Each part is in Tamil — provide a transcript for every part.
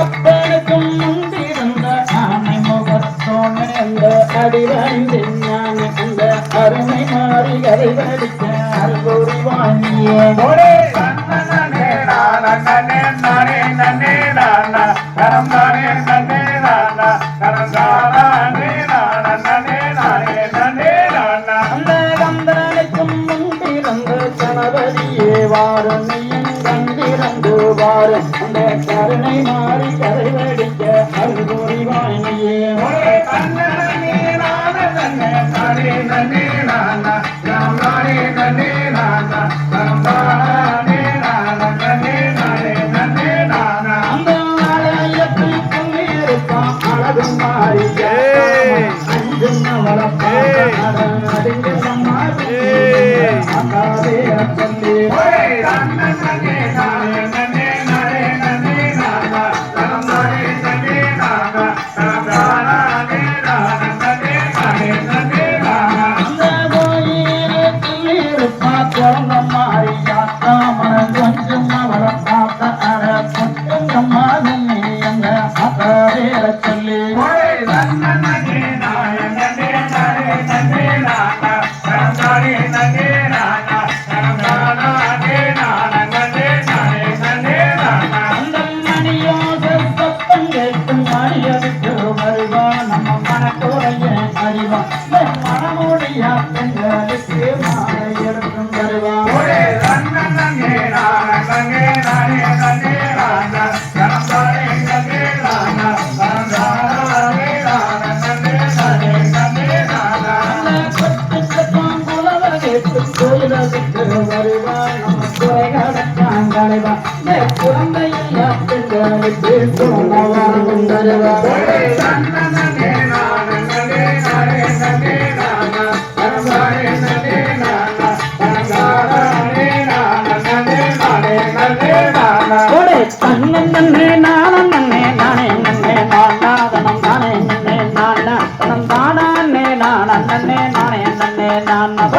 அப்பனுக்கும் முந்திருந்த ஆமை முகத்தோன் அருமை மாறி அறிவடிக்க அல்பொரு வாங்கியே கருணையும் கண்டிறங்குவார் அந்த கருணை மாறி கதை வெடிக்க அருள்புரி வாணியே அழகும் மாறிய அஞ்சும் அவள. சொல்லி. மனமுடைய பெண்களுக்கு மாலை எடுக்கும் வருவா நானே நானே நான் நான்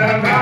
Santa